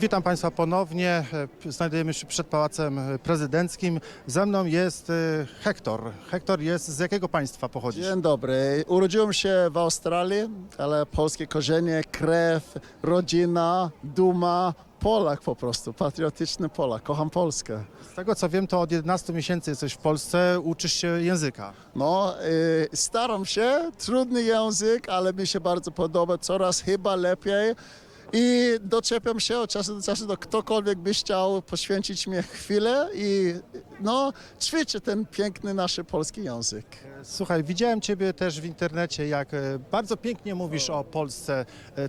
Witam Państwa ponownie. Znajdujemy się przed Pałacem Prezydenckim. Ze mną jest e, Hektor. Hektor jest z jakiego państwa pochodzisz? Dzień dobry. Urodziłem się w Australii, ale polskie korzenie, krew, rodzina, duma, Polak po prostu, patriotyczny Polak. Kocham Polskę. Z tego co wiem, to od 11 miesięcy jesteś w Polsce, uczysz się języka. No, y, staram się, trudny język, ale mi się bardzo podoba, coraz chyba lepiej. I doczepiam się od czasu do czasu, do ktokolwiek by chciał poświęcić mi chwilę i no, ćwiczę ten piękny nasz polski język. Słuchaj, widziałem Ciebie też w internecie, jak e, bardzo pięknie mówisz o Polsce. E,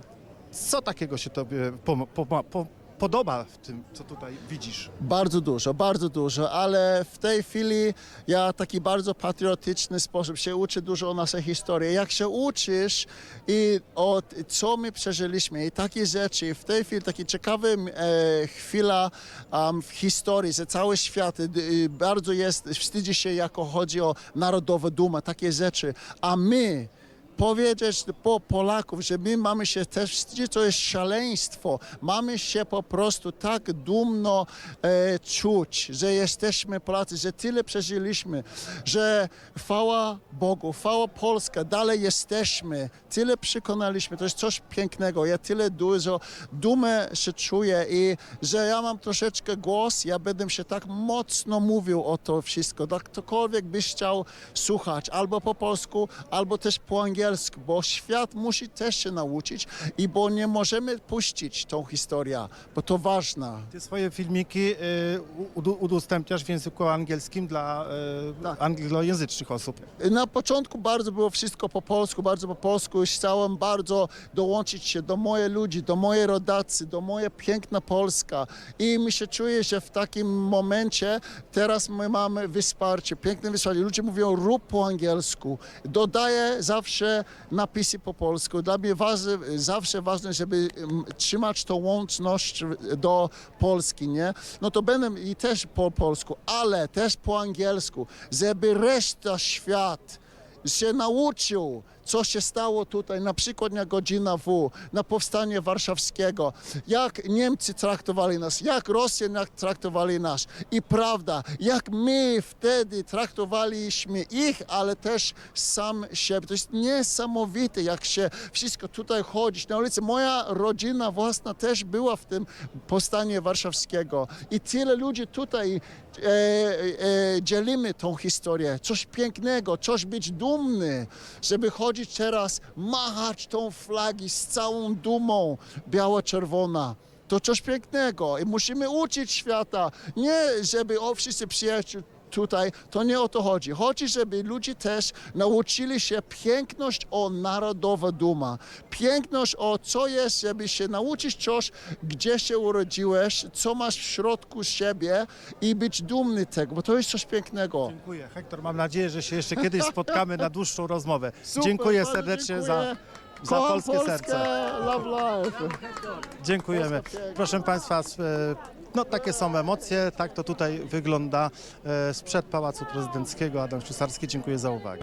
Co takiego się Tobie pom- pom- po- podoba w tym, co tutaj widzisz? Bardzo dużo, bardzo dużo, ale w tej chwili ja taki bardzo patriotyczny sposób się uczę dużo o naszej historii. Jak się uczysz i o co my przeżyliśmy i takie rzeczy, w tej chwili taki ciekawy e, chwila um, w historii, że cały świat e, bardzo jest, wstydzi się, jako chodzi o narodowe duma, takie rzeczy, a my powiedzieć po Polaków, że my mamy się też wstydzić, to jest szaleństwo. Mamy się po prostu tak dumno e, czuć, że jesteśmy Polacy, że tyle przeżyliśmy, że chwała Bogu, chwała Polska, dalej jesteśmy, tyle przekonaliśmy, to jest coś pięknego. Ja tyle dużo dumę się czuję i że ja mam troszeczkę głos, ja będę się tak mocno mówił o to wszystko. Tak ktokolwiek by chciał słuchać, albo po polsku, albo też po angielsku, bo świat musi też się nauczyć i bo nie możemy puścić tą historię, bo to ważne. Ty swoje filmiki udu- udostępniasz w języku angielskim dla e, Tak. anglojęzycznych osób. Na początku bardzo było wszystko po polsku, bardzo po polsku. Chciałem bardzo dołączyć się do mojej ludzi, do mojej rodacy, do mojej piękna Polska. I mi się czuję, że w takim momencie teraz my mamy wsparcie, piękne wsparcie. Ludzie mówią rób po angielsku. Dodaję zawsze napisy po polsku. Dla mnie ważne, zawsze ważne, żeby trzymać tą łączność do Polski, nie? No to będę i też po polsku, ale też po angielsku, żeby reszta świat się nauczył, co się stało tutaj, na przykład na godzina W, na powstanie warszawskiego, jak Niemcy traktowali nas, jak Rosjanie traktowali nas i prawda, jak my wtedy traktowaliśmy ich, ale też sam siebie. To jest niesamowite, jak się wszystko tutaj chodzić na ulicy. Moja rodzina własna też była w tym powstanie warszawskiego i tyle ludzi tutaj e, e, dzielimy tą historię. Coś pięknego, coś być dumny, żeby chodzić teraz, machać tą flagi z całą dumą biało-czerwona. To coś pięknego i musimy uczyć świata. Nie, żeby o wszyscy przyjaciół tutaj, to nie o to chodzi. Chodzi, żeby ludzie też nauczyli się piękność o narodowa duma. Piękność o co jest, żeby się nauczyć coś, gdzie się urodziłeś, co masz w środku siebie i być dumny tego, bo to jest coś pięknego. Dziękuję. Hektor, mam nadzieję, że się jeszcze kiedyś spotkamy na dłuższą rozmowę. Super, dziękuję serdecznie za, dziękuję. za Kocham polskie Polskę, serce. Love life. Dziękujemy. Proszę Państwa, s- e, no takie są emocje, tak to tutaj wygląda e, sprzed Pałacu Prezydenckiego. Adam Szusarski, dziękuję za uwagę.